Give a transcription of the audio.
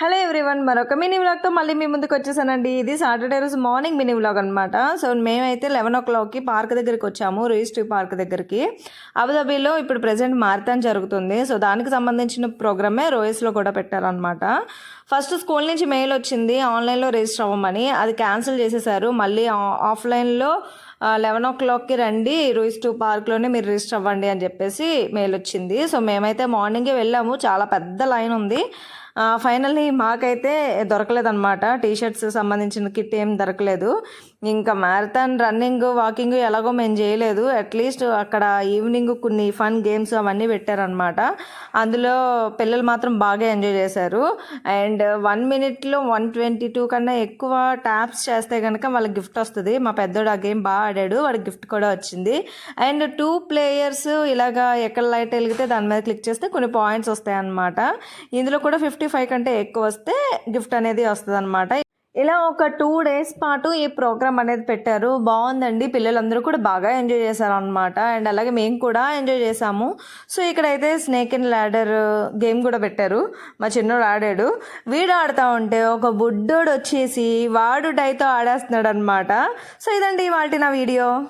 Hello everyone మరొక mini వ్లాగ్తో మళ్ళీ మీ ముందుకు వచ్చేసానండి. ఇది సాటర్డే రోజు మార్నింగ్ మినీ వ్లాగ్ అనమాట సో మేమైతే లెవెన్ ఓ క్లాక్కి పార్క్ దగ్గరికి వచ్చాము రిజిస్ట్రీ పార్క్ దగ్గరికి. అబుదాబీలో ఇప్పుడు ప్రజెంట్ మారథాన్ జరుగుతుంది. సో దానికి సంబంధించిన ప్రోగ్రామే రోయస్లో కూడా పెట్టారనమాట ఫస్ట్ స్కూల్ నుంచి మెయిల్ వచ్చింది ఆన్లైన్లో రిజిస్టర్ అవ్వమని అది క్యాన్సిల్ చేసేసారు. మళ్ళీ ఆఫ్లైన్లో లెవెన్ ఓ క్లాక్కి రండి రూయిస్ టూ పార్క్లోనే మీరు రిజిస్టర్ అవ్వండి అని చెప్పేసి మెయిల్ వచ్చింది. సో మేమైతే మార్నింగే వెళ్ళాము. చాలా పెద్ద లైన్ ఉంది. ఫైనల్లీ మాకైతే దొరకలేదన్నమాట. టీ షర్ట్స్ సంబంధించిన కిట్ ఏం దొరకలేదు. ఇంకా మ్యారథాన్ రన్నింగ్ వాకింగ్ ఎలాగో మేము చేయలేదు. అట్లీస్ట్ అక్కడ ఈవినింగ్ కొన్ని ఫన్ గేమ్స్ అవన్నీ పెట్టారనమాట అందులో పిల్లలు మాత్రం బాగా ఎంజాయ్ చేశారు. అండ్ వన్ మినిట్లో వన్ ట్వంటీ టూ కన్నా ఎక్కువ ట్యాప్స్ చేస్తే కనుక వాళ్ళకి గిఫ్ట్ వస్తుంది. మా పెద్దోడు ఆ గేమ్ బాగా ఆడాడు. వాడికి గిఫ్ట్ కూడా వచ్చింది. అండ్ టూ ప్లేయర్స్ ఇలాగా ఎక్కడ లైట్ వెలిగితే దాని మీద క్లిక్ చేస్తే కొన్ని పాయింట్స్ వస్తాయి అన్నమాట ఇందులో కూడా ఫిఫ్టీ ఫైవ్ కంటే ఎక్కువ వస్తే గిఫ్ట్ అనేది వస్తుంది ఇలా ఒక టూ డేస్ పాటు ఈ ప్రోగ్రామ్ అనేది పెట్టారు. బాగుందండి. పిల్లలందరూ కూడా బాగా ఎంజాయ్ చేశారు అనమాట అండ్ అలాగే మేము కూడా ఎంజాయ్ చేసాము సో ఇక్కడైతే స్నేక్ అండ్ ల్యాడర్ గేమ్ కూడా పెట్టారు. మా చిన్నోడు ఆడాడు. వీడు ఆడుతూ ఉంటే ఒక బుడ్డోడు వచ్చేసి వాడు డైతో ఆడేస్తున్నాడు అనమాట సో ఇదండి వాటి నా వీడియో.